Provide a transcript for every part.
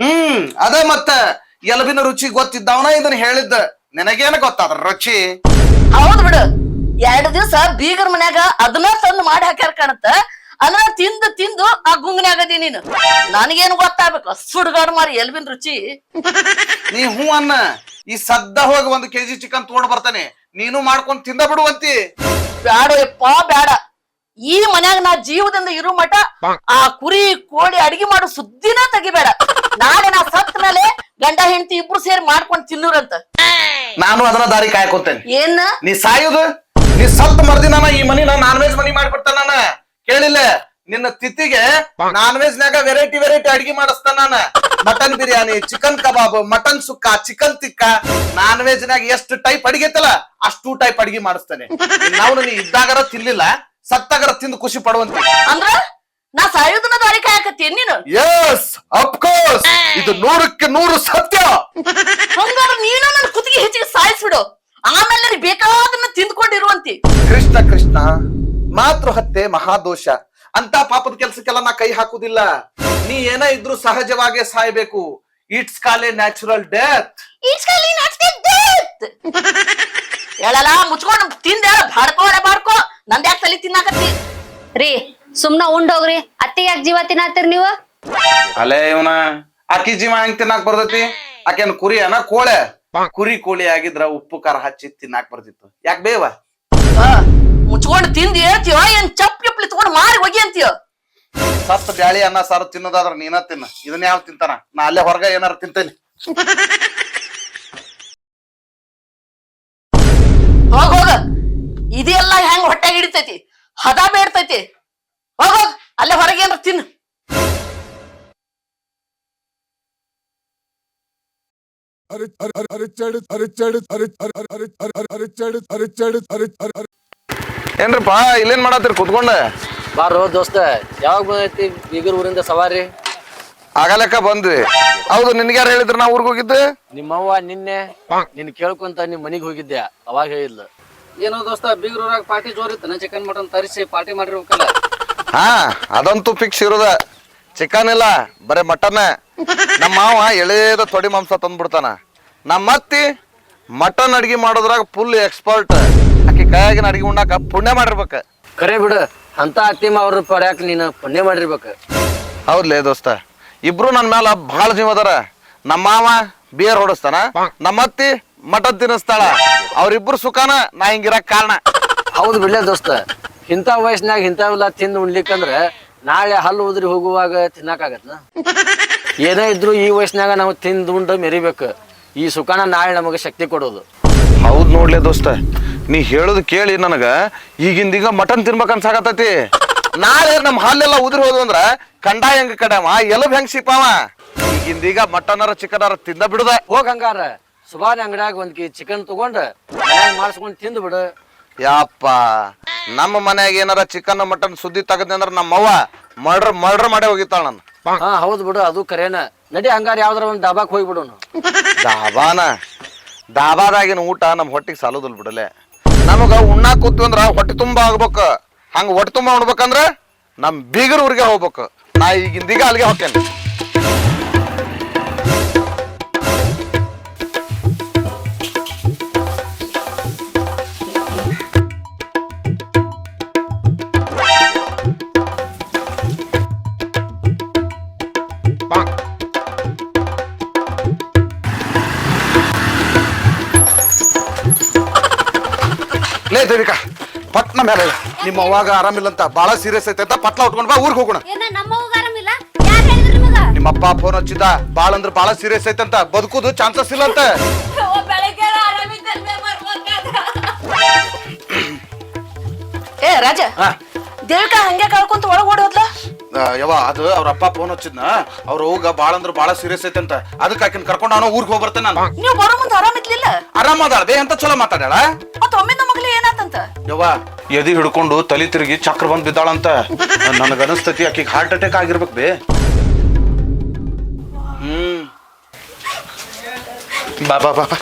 ಹ್ಮ್, ಅದೇ ಮತ್ತ ಎಲಬಿನ ರುಚಿ ಗೊತ್ತಿದ್ದವನ ಇದನ್ನ ಹೇಳಿದ್ದ. ನಿನಗೇನ ಗೊತ್ತಾದ್ರ ರುಚಿ? ಹೌದ್ ಬಿಡು. ಎರಡು ದಿವ್ಸ ಬೀಗರ್ ಮನ್ಯಾಗ ಅದನ್ನ ತಂದು ಮಾಡಿ ಹಾಕ್ಯಾರ ಕಾಣತ್ತ. ಅದನ್ನ ತಿಂದು ತಿಂದು ಆ ಗುಂಗನ್ಯಾಗದಿ ನೀನು. ನನಗೇನು ಗೊತ್ತಾಗ್ಬೇಕು? ಸುಡ್ಗಾಡ್ ಮಾರಿ ಎಲ್ಬಿನ್ ರುಚಿ. ನೀ ಹೂ ಅನ್ನ ಈ ಸದ್ದ ಹೋಗಿ ಒಂದು ಕೆಜಿ ಚಿಕನ್ ತಗೊಂಡ್ ಬರ್ತಾನೆ. ನೀನು ಮಾಡ್ಕೊಂಡು ತಿಂದ ಬಿಡುವಂತಿ. ಬ್ಯಾಡ ಯಪ್ಪ ಬ್ಯಾಡ. ಈ ಮನ್ಯಾಗ ನಾ ಜೀವದಿಂದ ಇರೋ ಮಠ ಆ ಕುರಿ ಕೋಳಿ ಅಡಿಗೆ ಮಾಡೋ ಸುದ್ದಿನ ತೆಗಿಬೇಡ. ನಾಳೆ ನಾ ಸತ್ ಮೇಲೆ ಗಂಡ ಹೆಂಡತಿ ಇಬ್ರು ಸೇರಿ ಮಾಡ್ಕೊಂಡು ತಿನ್ನೂರಂತ. ನಾನು ಅದನ್ನ ದಾರಿ ಕಾಯ್ಕೊಂತೇನೆ. ಏನ್? ನೀ ಸಾಯುದು ನೀ ಸತ್ ಮರ್ದಿನ ಈ ಮನಿ ನಾನ್ ವೆಜ್ ಮನಿ ಮಾಡ್ಬಿಡ್ತಾನ ಕೇಳಿಲ್ಲ. ನಿನ್ನ ತಿಥಿಗೆ ನಾನ್ ವೆಜ್ ನಾಗ ವೆರೈಟಿ ವೆರೈಟಿ ಅಡಿಗೆ ಮಾಡಿಸ್ತಾನ ನಾನ. Mutton biryani chicken kebab mutton sukka chicken tikka. Non veg ನಾಗ ಎಷ್ಟು ಟೈಪ್ ಅಡಿಗೆ ಐತಲ್ಲ ಅಷ್ಟು ಟೈಪ್ ಅಡಿಗೆ ಮಾಡಿಸ್ತಾನೆ. ನಾವು ನೀ ಇದ್ದಾಗರ ತಿನ್ಲಿಲ್ಲ ಸತ್ತಾಗರ ತಿಂದು ಖುಷಿ ಪಡುವಂತ. ಅಂದ್ರ ನಾ ಸಾಯೋದನ್ನ ದಾರಿ ಕಾಯಕತ್ತೀನಿ ನೀನು? ಎಸ್ ಅಫ್ಕೋರ್ಸ್ ಇದು ನೂರಕ್ಕೆ ನೂರು ಸತ್ಯ. ಹಂಗಾರ ನೀನು ನನ್ನ ಕುತ್ತಿಗೆ ಹೆಚ್ಚಿಗೆ ಸಾಯಿಸ್ಬಿಡು. ಆಮೇಲೆ ನನಗೆ ಬೇಕಾದನ್ನ ತಿಂದ್ಕೊಂಡಿರುವಂತಿ. ಕೃಷ್ಣ ಕೃಷ್ಣ. ಮಾತೃ ಹತ್ಯೆ ಮಹಾದೋಷ. ಅಂತ ಪಾಪದ ಕೆಲಸಕ್ಕೆಲ್ಲ ನಾ ಕೈ ಹಾಕುದಿಲ್ಲ ನೀ ಏನ ಇದ್ರು ಸಹಜವಾಗಿ ಸಾಯ್ಬೇಕು. It's call a natural death ಹೇಳಲ್ಲ ಮುಚ್ಕೊಂಡು ತಿಂದ ಬಾಡ್ಕೋ ಬಾಡ್ಕೋ. ನಂದ್ ಯಾಕೆ ತಲಿ ತಿನ್ನಾಕತ್ತಿ? ರೀ ಸುಮ್ನ ಉಂಡ್ ಹೋಗ್ರಿ. ಅತ್ತಿ ಯಾಕೆ ಜೀವ ತಿನ್ನತ್ತೀರಿ ನೀವು? ಅಲೇ ಇವನ ಅಕ್ಕಿ ಜೀವ ಹೆಂಗ್ ತಿನ್ನಾಕ್ ಬರ್ತೈತಿ? ಆಕೆನ್ ಕುರಿ ಅನ ಕೋಳೆ. ಕುರಿ ಕೋಳಿ ಆಗಿದ್ರ ಉಪ್ಪು ಖಾರ ಹಚ್ಚಿ ತಿನ್ನಾಕ್ ಬರ್ತಿತ್ತು. ಯಾಕೆ ಬೇವ? ಆ, ಮುಚ್ಕೊಂಡು ತಿಂದಿ ಹೇಳ್ತೀಯೋ ಏನ್ ಚಪ್ ಗಿಪ್ಲಿ ತಗೊಂಡು ಮಾರಿ ಹೋಗಿ ಅಂತೀಯೋ ಸತ್ತ ಬ್ಯಾಳಿ ಅನ್ನ ಸಾರು ತಿನ್ನೋದಾದ್ರ ನೀನ ತಿನ್ನ ಇದನ್ನ ಯಾವ ತಿಂತಾನ ನಾ ಅಲ್ಲೇ ಹೊರಗ ಏನಾರ ತಿಂತೇನಿ ಹೋಗ್ ಹೋಗ ಇದೆಲ್ಲ ಹೆಂಗ್ ಹೊಟ್ಟೆಗೆ ಹಿಡಿತೈತಿ ಹದ ಬೇಡ್ತೈತಿ ಹೋಗ್ ಹೋಗ್ ಅಲ್ಲೇ ಹೊರಗೆ ಏನಾರ ತಿನ್ನು अरे अरे अरे अरे चढ़ अरे चढ़ अरे अरे अरे अरे अरे अरे चढ़ अरे चढ़ अरे अरे अरे ಏನ್ರಪ್ಪ ಇಲ್ಲೇನ್ ಮಾಡತ್ತೀರಿ? ಕುತ್ಕೊಂಡ. ಬಾರೋ ದೋಸ್ತ ಯಾವಾಗ ಬಂದೈತಿ? ಬೀಗರ್ ಊರಿಂದ ಸವಾರಿ. ಆಗಲಕ್ಕ ಬಂದ್ವಿ. ಹೌದು ನಿನ್ಗೆ ಯಾರು ಹೇಳಿದ್ರು ನಾ ಊರಿಗೆ ಹೋಗಿದ್ದೆ? ನಿಮ್ಮವ್ವ ನಿನ್ನೆ ನಿನ್ ಕೇಳ್ಕೊಂತ ನಿಮ್ ಮನಿಗ್ ಹೋಗಿದ್ದೆ ಅವಾಗ ಹೇಳಿದ್ಲು. ಏನೋ ದೋಸ್ತ ಬೀಗರ್ ಊರಾಗ ಪಾರ್ಟಿ ಜೋರ್ ಇತ್ತ ಚಿಕನ್ ಮಟನ್ ತರಿಸಿ ಪಾರ್ಟಿ ಮಾಡಿರ್ಬೇಕಲ್ಲ. ಹಾ ಅದಂತೂ ಫಿಕ್ಸ್ ಇರೋದ. ಚಿಕನ್ ಇಲ್ಲ ಬರೇ ಮಟನ್ ನಮ್ಮ ಮಾವ ಎಳೆದ ತೊಡಿ ಮಾಂಸ ತಂದ್ಬಿಡ್ತಾನ. ನಮ್ಮ ಅತ್ತಿ ಮಟನ್ ಅಡಿಗೆ ಮಾಡೋದ್ರಾಗ ಫುಲ್ ಎಕ್ಸ್ಪರ್ಟ್ ಕೈಯಾಗಿನ ಅಡಿಗೆ ಉಣ್ಣಾಕ ಪುಣ್ಯ ಮಾಡಿರ್ಬೇಕು. ಕರೆ ಬಿಡು ಅಂತ ಅತ್ತಿಮ್ಮ ಅವ್ರ ಪಡ್ಯಾಕ ನೀನು ಪುಣ್ಯ ಮಾಡಿರ್ಬೇಕು. ಹೌದ್ಲೇ ದೋಸ್ತ ಇಬ್ರು ನನ್ನ ಮ್ಯಾಲ ಬಹಳ ಜೀವ ಅದಾರ. ನಮ್ಮ ಮಾವ ಬಿಯರ್ ಹೊಡಸ್ತಾನ ನಮ್ಮ ಅತ್ತಿ ಮಟನ್ ತಿನ್ನಿಸ್ತಾಳ. ಅವ್ರಿಬ್ರು ಸುಖಾನ ನಾ ಹಿಂಗಿರಕ್ ಕಾರಣ. ಹೌದು ಬಿಡ್ಲೆ ದೋಸ್ತ ಇಂಥ ವಯಸ್ಸಿನಾಗ ಇಂಥವೆಲ್ಲ ತಿಂದು ಉಣ್ಲಿಕ್ಕಂದ್ರೆ ನಾಳೆ ಹಲ್ಲು ಉದ್ರಿ ಹೋಗುವಾಗ ತಿನ್ನಕಾಗತ್ನ ಏನೇ ಇದ್ರು ಈ ವಯಸ್ಸಿನಾಗ ನಾವು ತಿಂದು ಉಂಡು ಮೆರಿಬೇಕು. ಈ ಸುಖಾನ ನಾಳೆ ನಮಗೆ ಶಕ್ತಿ ಕೊಡೋದು. ಹೌದು ನೋಡ್ಲೆ ದೋಸ್ತ ನೀ ಹೇಳುದು ಕೇಳಿ ನನಗ ಈಗಿಂದೀಗ ಮಟನ್ ತಿನ್ಬೇಕು ಅನ್ಸಾಕತ್ತೈತಿ. ನಾಳೆ ನಮ್ ಹಾಲೆಲ್ಲ ಉದುರಿ ಹೋದ್ವು ಅಂದ್ರ ಕಂಡ ಹೆಂಗ ಕಡವ ಎಲಬ್ ಹೆಂಗ್ ಸಿಪಾವ ಈಗಿಂದೀಗ ಮಟನರ ಚಿಕನರ ತಿಂದ ಬಿಡುದ. ಹೋಗ್ ಹಂಗಾರ. ಸುಬಾರಿ ಅಂಗಡಿಯಾಗ ಒಂದ್ ಕಿ ಚಿಕನ್ ತಗೊಂಡ್ ಮಾಡಿಸ್ಕೊಂಡ್ ತಿಂದು ಬಿಡು. ಯಪ್ಪ ನಮ್ಮ ಮನ್ಯಾಗ ಏನಾರ ಚಿಕನ್ ಮಟನ್ ಸುದ್ದಿ ತೆಗದ್ನಿ ಅಂದ್ರ ನಮ್ಮ ಅವ್ವ ಮರ್ಡರ್ ಮರ್ಡರ್ ಮಾಡಿ ಹೋಗಿತ್ತಾಳ ನನ್. ಹಾ ಹೌದು ಬಿಡು ಅದು ಕರೇನ. ನಡಿ ಹಂಗಾರ ಯಾವ್ದಾರ ಒಂದ್ ಡಾಬಾಕ್ ಹೋಗ್ಬಿಡೋನು ಡಾಬಾನ? ಡಾಬಾದಾಗಿನ ಊಟ ನಮ್ಮ ಹೊಟ್ಟಿಗೆ ಸಾಲೋದಲ್ ಬಿಡಲೆ. ನಮಗ ಉಣ್ಣಾ ಕೂತ್ವಿ ಅಂದ್ರ ಹೊಟ್ಟೆ ತುಂಬಾ ಆಗ್ಬೇಕು. ಹಂಗ ಹೊಟ್ಟೆ ತುಂಬಾ ಉಣ್ಬೇಕಂದ್ರ ನಮ್ ಬೀಗರ್ ಊರಿಗೆ ಹೋಗ್ಬೇಕು. ನಾ ಈಗಿಂದೀಗ ಅಲ್ಲಿಗೆ ಹೋಗ್ತೇನೆ ದೇವಿಕಾ ಪಟ್ನ ಮೇಲೆ ನಿಮ್ಮ ಅವಾಗ ಆರಾಮಿಲ್ಲ ಅಂತ ಬಹಳ ಸೀರಿಯಸ್ ಐತೆ ಅಂತ ಪಟ್ಲ ಉಟ್ಕೊಂಡ್ ಬಾ ಊರಿಗೆ ಹೋಗೋಣ. ಏನ ನಮ್ಮ ಆರಾಮಿಲ್ಲ? ಯಾರು ಹೇಳಿದ್ರು ನಿಮಗ? ನಿಮ್ಮ ಅಪ್ಪ ಫೋನ್ ಹಚ್ಚಿದ ಬಾಳ ಅಂದ್ರ ಬಾಳ ಸೀರಿಯಸ್ ಐತೆ ಅಂತ ಬದುಕುದು ಚಾನ್ಸಸ್ ಇಲ್ಲ ಅಂತ ಏ ರಾಜ ದೇವಿಕಾ ಹಂಗೆ ಕಳ್ಕೊಂತ ಒಳಗೆ ಓಡಿ ಹೋದ್ಲ ಯವ ಅದು ಅವ್ರ ಅಪ್ಪ ಫೋನ್ ಹಚ್ಚಿದ್ನ. ಅವ್ರ ಹೋಗ ಬಾಳ ಅಂದ್ರ ಬಾಳ ಸೀರಿಯಸ್ ಐತಂತ ಅದಕ್ಕೆ ಆಕಿನ ಕರ್ಕೊಂಡು ಅವನು ಊರಿಗೆ ಹೋಗಿ ಬರ್ತೇನೆ ನಾನು. ನೀವು ಬರೋ ಮುಂದೆ ಆರಾಮ ಅದಾಳ ಬೇ ಅಂತ ಚಲೋ ಮಾತಾಡ್ಯಾಳ? ಮತ್ತ ನಮ್ಮ ಮಗಳು ಏನಾತಂತ? ಯವ್ವ ಎದಿ ಹಿಡ್ಕೊಂಡು ತಲಿ ತಿರುಗಿ ಚಕ್ರ ಬಂದ್ ಬಿದ್ದಾಳಂತ. ನನಗ ಅನಸ್ತತಿ ಆಕಿಗೆ ಹಾರ್ಟ್ ಅಟ್ಯಾಕ್ ಆಗಿರ್ಬೇಕು ಬೇ. ಹ್ಮ್. ಬಾ ಬಾ ಬಾ ಬಾ.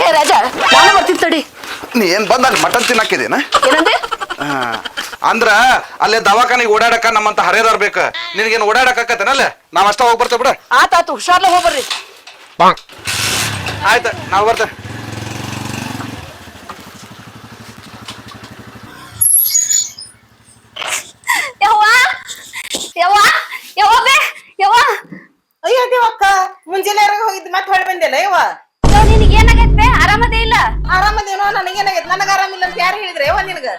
ಏ ರಾಜ ನಾನು ಬರ್ತೀನಿ ತಡಿ. ನೀ ಏನ್ ಬಂದ ಅಲ್ಲಿ ಮಟನ್ ತಿನ್ನಕ್ಕಿದೇನ ಏನಂದೆ? ಅಂದ್ರ ಅಲ್ಲೇ ದವಾಖಾನಿಗೆ ಓಡಾಡಕ ನಮ್ಮಂತ ಹರಿಯದಾರ್ ಬೇಕ. ನಿನಗೇನ್ ಅಲ್ಲೇ? ನಾವ್ ಅಷ್ಟ ಹೋಗಿ ಬರ್ತೇವ್ ಬಿಡ. ಆತಾತು ಹುಷಾರ್ಲೆ ಹೋಗ್ಬರ್ರಿ ಆಯ್ತ ನಾವ್ ಬರ್ತೇವೆ ಯವ್ವ ಯವ್ವ ಯವ್ವ ಬೇ ಯವ್ವ. ಅಯ್ಯೋ ದೇವಕ್ಕ ಮುಂಜಾನೆ ಹೋಗಿದ್ ಮತ್ತೆ ಹೊಳ್ ಬಂದಿಲ್ಲ ಯವ್ವ? ನಿನ್ಗೆ ನಿನಗೆ ಏನಾಗೈತ್ ಬೇ? ಆರಾಮದೇ ನಿನಗ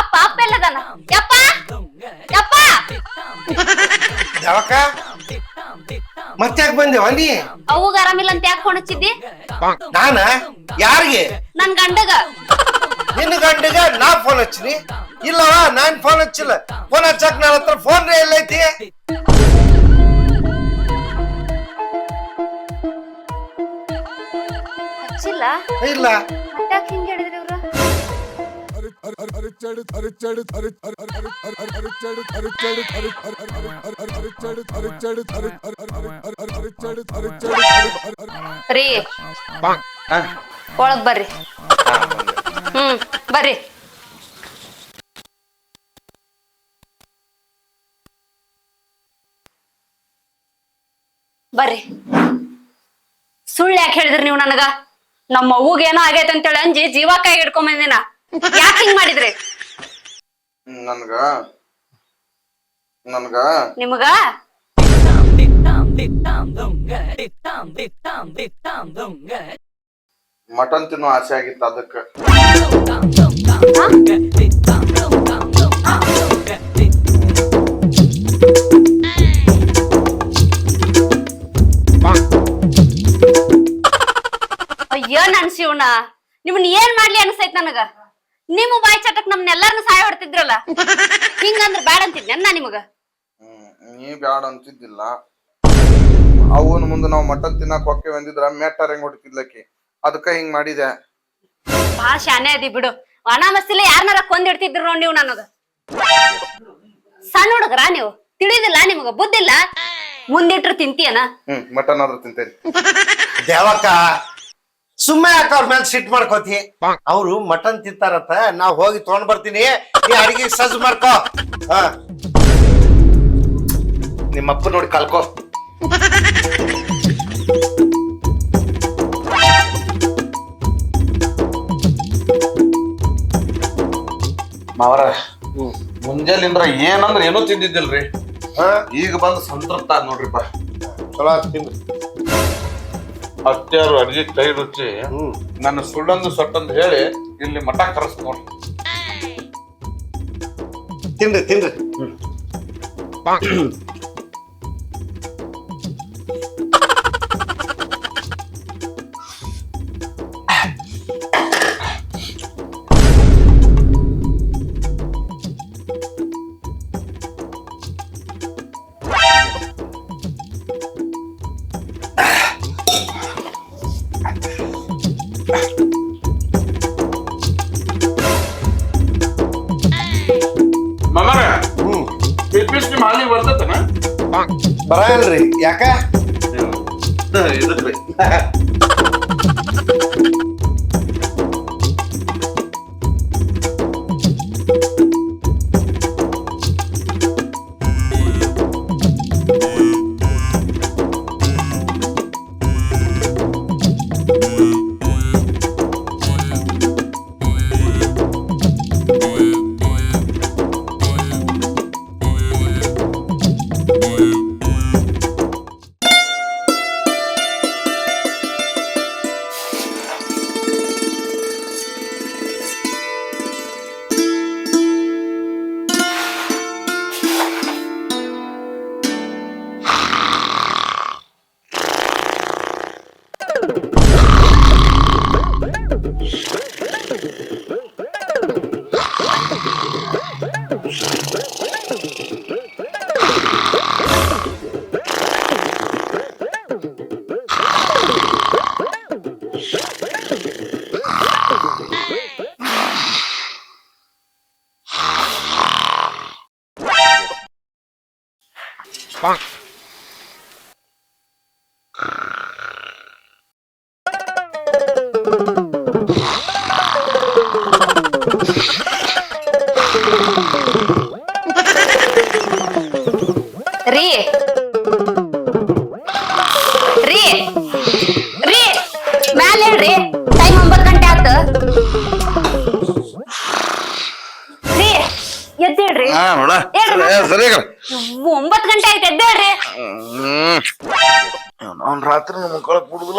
ಅಪ್ಪ ಅಪ್ಪ ಎಲ್ಲದಾನ? ಯಪ್ಪ? ಯಪ್ಪ? ಯಾವಕ್ಕ? ಮತ್ತ್ಯಾಕ್ ಬಂದೆ ನೀ ಅವಾಗ ಆರಾಮಿಲ್ಲ ಅಂತ ಯಾಕೆ ಹೊಣಚಿದ್ದಿ ನಾನ? ಯಾರಿಗೆ? ನನ್ ಗಂಡಗ. ನಿನ್ನ ಗಂಡಿಗೆ ನಾ ಫೋನ್ ಹಚ್ಚಿನಿ. ಇಲ್ಲವ ನಾನ್ ಫೋನ್ ಹಚ್ಚಿಲ್ಲ. ಫೋನ್ ಹಚ್ಚಕ್ ನನ್ನ ಹತ್ರ ಫೋನ್ ಎಲ್ಲೈತಿ ಹಚ್ಚಿಲ್ಲ? ಇಲ್ಲ. ಅಟ್ಟಾಕ್ ಹಿಂಗ್ ಹೇಳಿದ್ರಿ ಇವ್ರು ರೀ ಒಳಗ್ ಬರ್ರಿ. ಹ್ಮ್ ಬರ್ರಿ ಬರ್ರಿ ಸುಳ್ಳು ಯಾಕೆ ಹೇಳಿದ್ರಿ ನೀವು ನನಗ ನಮ್ಮ ಅವ್ವಗ್ ಏನೋ ಆಗೈತೆ ಅಂತೇಳಿ ಅಂಜಿ ಜೀವ ಕೈ ಹಿಡ್ಕೊಂಬಂದಿನ ಯಾಕೆ ಹಿಂಗ್ ಮಾಡಿದ್ರಿ ನನ್ಗ ನನ್ಗ ನಿಮಗ ಮಟನ್ ತಿನ್ನೋ ಆಸೆ ಆಗಿತ್ತು ಅದಕ್ಕೆ. ಅಯ್ಯೋ ನನ್ ಶಿವನ ನಿಮ್ನ ಏನ್ ಮಾಡ್ಲಿ ಅನ್ಸೈತ್ ನನಗ? ನಿಮ್ಮ ಬಾಯ್ ಚಟಕ್ ನಮ್ನೆಲ್ಲಾರನು ಸಹಾಯ ಹೊಡ್ತಿದ್ರಲ್ಲ? ಹಿಂಗಂದ್ರ ಬ್ಯಾಡ ಅಂತಿದ್ನ ನಾ ನಿಮಗ? ನೀ ಬ್ಯಾಡ ಅಂತಿದ್ದಿಲ್ಲ. ಅವನ ಮುಂದೆ ನಾವು ಮಟನ್ ತಿನ್ನಕ್ ಹೊಕ್ಕೆ ಬಂದಿದ್ರ ಮೆಟ್ಟಾರ ಹೆಂಗ್ ಹೊಡಿತಿದ್ಲಕ್ಕಿ ಅದಕ್ಕ ಹಿಂಗ್ ಮಾಡಿದೆ. ಬಾಳ ಶಾನೆ ಅದಿ ಬಿಡು. ಒಣ ಮಸ್ತಿಲ್ಲ ಯಾರನಾರ ಕೊಂದಿಡ್ತಿದ್ರು ನೋಡಿ ನೀವು ನನಗ? ಸಣ್ಣ ಹುಡುಗರ ನೀವು? ತಿಳಿದಿಲ್ಲ ನಿಮಗ ಬುದ್ಧಿಲ್ಲ? ಮುಂದಿಟ್ರು ತಿಂತೀಯನ? ಹ್ಮ್ ಮಟನ್ ಆದ್ರೂ ತಿಂತೇನೆ. ದೇವಕ್ಕ ಸುಮ್ಮನೆ ಯಾಕ ಅವ್ರ ಮೇಲೆ ಸಿಟ್ ಮಾಡ್ಕೋತಿ? ಅವ್ರು ಮಟನ್ ತಿಂತಾರತ್ತ ನಾ ಹೋಗಿ ತಗೊಂಡ್ ಬರ್ತೀನಿ. ಈ ಅಡಿಗೆ ಸಜ್ಜು ಮಾಡ್ಕೋ. ಹಾ. ನಿಮ್ಮ ಅಪ್ಪ ನೋಡಿ ಕಲ್ಕೋ. ಮಾವರ ಮುಂಜಾನಿಂದ್ರ ಏನಂದ್ರ ಏನೂ ತಿಂದಿದ್ದಿಲ್ರಿ. ಹಾ? ಈಗ ಬಂದು ಸಂತೃಪ್ತ ಆದ್ ನೋಡ್ರಿಪ್ಪ ಚಲೋ ತಿಂದು ಅತ್ಯಾರು ಅಡಿಗೆ ಕೈ ರುಚಿ. ಹ್ಮ್. ನನ್ನ ಸುಳ್ಳೊಂದು ಸೊಟ್ಟಂದು ಹೇಳಿ ಇಲ್ಲಿ ಮಠ ಕರೆಸ್ ತಿಂದ್ರಿ ತಿನ್ರಿ ತಿನ್ರಿ. ಹಾಲಿ ಬರ್ತತನ? ಬರಲ್ರಿ. ಯಾಕ? ಇದಕ್ರಿ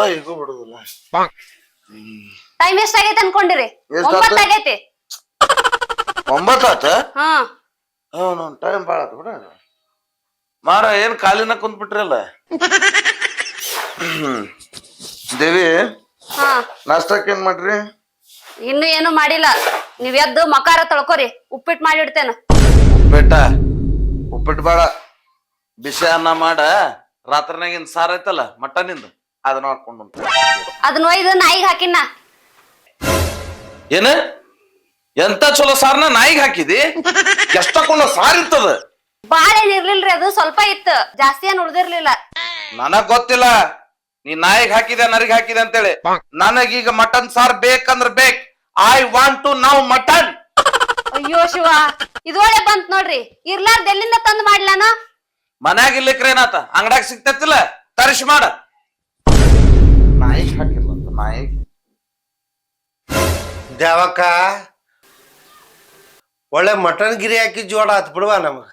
ಬಿಡುದಿಲ್ಲ ಈಗೂ ಬಿಡುದಿಲ್ಲ. ಟೈಮ್ ಎಷ್ಟ್ ಆಗೈತೆ ಅನ್ಕೊಂಡಿರಿ? ಎಷ್ಟ್ ಆತು? ಆಗೈತಿ. ಒಂಬತ್ತು ಆತ? ಹಾ. ಅವನು ಟೈಮ್ ಭಾಳ ಆತು ಬಿಡ. ಮಾರ ಏನ್ ಕಾಲಿನ ಕುಂತ್ಬಿಟ್ರಲ್ಲ? ಹ್ಮ್. ದೇವಿ ಹಾ. ನಾಷ್ಟಕ್ ಏನ್ ಮಾಡ್ರಿ? ಇನ್ನು ಏನು ಮಾಡಿಲ್ಲ. ನೀವ್ ಎದ್ದು ಮಕಾರ ತೊಳ್ಕೊರಿ. ಉಪ್ಪಿಟ್ಟು ಮಾಡಿಡ್ತೇನ. ಉಪ್ಪಿಟ್ಟ? ಉಪ್ಪಿಟ್ಟು ಬಾಳ. ಬಿಸಿ ಅನ್ನ ಮಾಡ. ರಾತ್ರಿನಾಗಿನ್ ಸಾರ್ ಐತಲ್ಲ ಮಟನಿಂದ ಅದನ್ನ ಹಾಕೊಂಡು ಅದನ್ನ ಒಯ್ದು ನಾಯಿಗೆ ಹಾಕಿನ ಏನ? ಎಂತ ಚಲೋ ಸಾರ್ನ ನಾಯಿಗೆ ಹಾಕಿದಿ? ಎಷ್ಟಕ್ಕೊಂಡ ಸಾರ್ ಇರ್ತದ? ಬಾಳ ಏನ್ ಇರ್ಲಿಲ್ರಿ ಅದು ಸ್ವಲ್ಪ ಇತ್ತು. ಜಾಸ್ತಿ ಏನ್ ಉಳ್ದಿರ್ಲಿಲ್ಲ. ನನಗ್ ಗೊತ್ತಿಲ್ಲ. ನೀ ನಾಯಿಗೆ ಹಾಕಿದೆ ನರಿಗೆ ಹಾಕಿದೆ ಅಂತೇಳಿ. ನನಗೀಗ ಮಟನ್ ಸಾರ್ ಬೇಕಂದ್ರ ಬೇಕ್. I want to now mutton ಅಯ್ಯೋ ಶಿವ ಇದೊಳೆ ಬಂತ್ ನೋಡ್ರಿ. ಇರ್ಲಾರ್ದ ಎಲ್ಲಿಂದ ತಂದ್ ಮಾಡ್ಲಾನ ಮನ್ಯಾಗ ಇರ್ಲಿಕ್ರೇನಾತ ಅಂಗಡ್ಯಾಗ ಸಿಗ್ತೈತಿಲ್ಲ ತರಿಸಿ ಮಾಡ. ನಾಯಿಗ್ ಹಾಕಿರ್ಲಂತ ಮೈಕ್ ನಾಯಿಗ್ ದೇವಕ್ಕ ಒಳ್ಳೆ ಮಟನ್ ಗಿರಿ ಹಾಕಿ ಜೋಡ ಆತ್ ಬಿಡುವ ನಮಗ.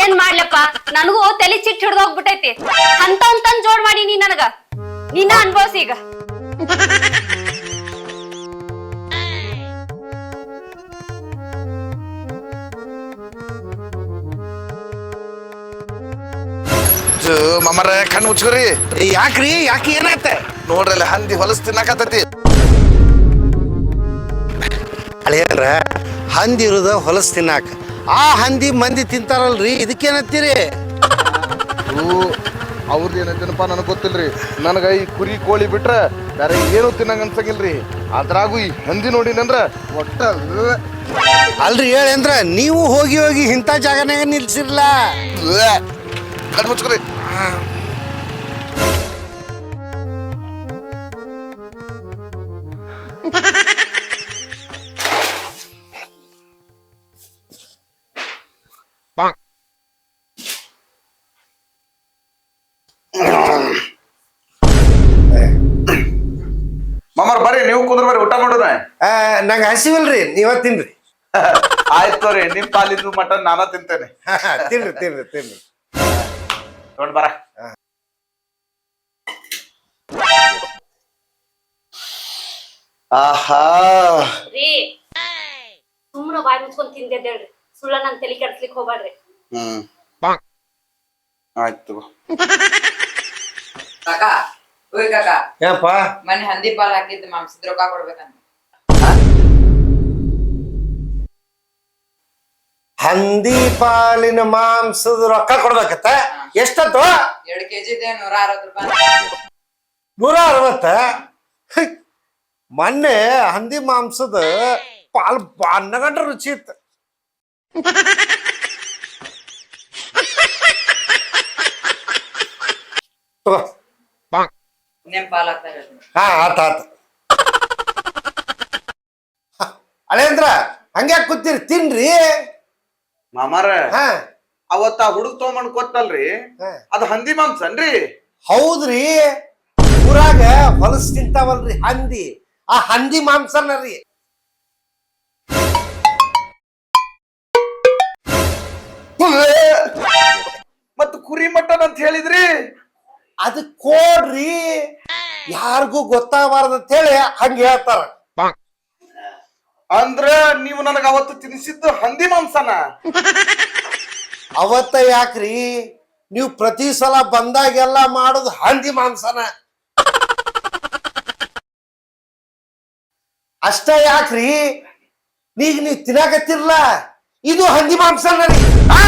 ಏನ್ ಮಾಡ್ಲಪ್ಪ? ನನಗೂ ತಲೆ ಚಿಟ್ ಹಿಡ್ದೋಗ್ಬಿಟ್ಟೈತಿ ಅಂತ ಅಂತ ಅಂತಂದ್ ಜೋಡ್ ಮಾಡಿ ನೀ ನನಗ. ನಿನ್ನ ಅನ್ಭವ್ಸಿ ಈಗ. ಮಮರ ಕಣ್ಣು ಮುಚ್ಕೋರಿ ಯಾಕ್ರಿ? ಯಾಕೆ ಏನಾಯ್ತ? ನೋಡ್ರಲ್ಲ ಅಲ್ಲಿ ಹಂದಿ ಹೊಲಸ್ ತಿನ್ನಕತ್ತೈತಿ. ಅಳಿಯರ ಹಂದಿ ಇರುದ ಹೊಲಸ್ ತಿನ್ನಾಕ. ಆ ಹಂದಿ ಮಂದಿ ತಿಂತಾರಲ್ರಿ ಇದಕ್ಕೇನತ್ತೀರಿ? ಅವ್ರದ್ದು ಏನಂತೇನಪ್ಪ ನನಗೆ ಗೊತ್ತಿಲ್ರಿ. ನನಗ ಈ ಕುರಿ ಕೋಳಿ ಬಿಟ್ರೆ ಬೇರೆ ಏನು ತಿನ್ನಂಗ ಅನ್ಸಂಗಿಲ್ರಿ. ಅದ್ರಾಗೂ ಈ ಹಂದಿ ನೋಡಿನಂದ್ರ ಒಟ್ಟ ಅಲ್ರಿ. ಹೇಳಂದ್ರ ನೀವು ಹೋಗಿ ಹೋಗಿ ಇಂಥ ಜಾಗನಾಗ ನಿಲ್ಸಿರ್ಲ? ಕಣ್ಣು ಮುಚ್ಕೋರಿ ಮಮ್ಮರ್ ಬರ್ರಿ ನೀವು ಕುಂದ್ರ ಬರ್ರಿ ಊಟ ಮಾಡೋಣ ನಂಗೆ ಹಸಿವಲ್ರಿ ನೀವ ತಿನ್ರಿ ಆಯ್ತು ರೀ ನಿಮ್ ಪಾಲಿದ್ದು ಮಟನ್ ನಾನ ತಿಂತೇನೆ ತಿನ್ರಿ ತಿನ್ರಿ ತಿನ್ರಿ ನೋಡ್ ಬರ. ಆಹಾ. ರೀ. ಸುಮ್ನ ಬಾಯ್ ಮುಚ್ಕೊಂಡ್ ತಿಂದೇಳ್ರಿ ಸುಳ್ಳ ನನ್ ತಲೆ ಕೆಡ್ಸ್ಲಿಕ್ ಹೋಗ್ಬ್ಯಾಡ್ರಿ ಹ್ಮ್. ಆಯ್ತು ಕಾಕ ಓಯ್ ಕಾಕ. ಏನಪ್ಪ? ಮನೆ ಹಂದಿ ಪಾಲ್ ಹಾಕಿದ್ದು ಮಾಂಸದ ರೊಕ್ಕ ಕೊಡ್ಬೇಕಂತ. ಹಂದಿ ಪಾಲಿನ ಮಾಂಸದ ರೊಕ್ಕ ಕೊಡ್ಬೇಕತ್ತ? ಎಷ್ಟಂತು ಎರಡ್ ಕೆಜಿ ಇದೆ ನೂರ ಅರವತ್ತು ರೂಪಾಯಿ. ನೂರ ಅರವತ್ತ? ಹೈ. ಮೊನ್ನೆ ಹಂದಿ ಮಾಂಸದ ಪಾಲ್ ಬಣ್ಣಗಂಡ ರುಚಿ ಇತ್ತು. ತಗೋ. ಪಾಲ್ ಹಾ ಆತ ಆತ. ಹ, ಅಳೇಂದ್ರ ಹಂಗ್ಯಾಕ್ ಕೂತೀರಿ? ತಿನ್ರಿ. ಮಾಮಾರ. ಹಾ. ಅವತ್ತ ಹುಡುಗ ತಗೊಂಡ್ ಕೊಟ್ಟಲ್ರಿ ಅದು ಹಂದಿ ಮಾಂಸನ್ರಿ? ಹೌದ್ರಿ. ಊರಾಗ ಹೊಲಸ್ ತಿಂತಾವಲ್ರಿ ಹಂದಿ. ಆ ಹಂದಿ ಮಾಂಸನ ರೀ. ಮತ್ ಕುರಿ ಮಟನ್ ಅಂತ ಹೇಳಿದ್ರಿ? ಅದ್ ಕೋಡ್ರಿ. ಯಾರಿಗೂ ಗೊತ್ತಾಗಬಾರ್ದು ಅಂತ ಹೇಳಿ ಹಂಗ ಹೇಳ್ತಾರ. ಅಂದ್ರ ನೀವು ನನಗ ಅವತ್ತು ತಿನ್ನಿಸಿದ್ದು ಹಂದಿ ಮಾಂಸನ. ಅವತ್ತ ಯಾಕ್ರಿ? ನೀವು ಪ್ರತಿ ಸಲ ಬಂದಾಗೆಲ್ಲ ಮಾಡೋದು ಹಂದಿ ಮಾಂಸನ. ಅಷ್ಟ ಯಾಕ್ರಿ? ನೀಗ ನೀವು ತಿನ್ನಾಕತ್ತಿರ್ಲ. ಇದು ಹಂದಿ ಮಾಂಸನ ರೀ ಆ,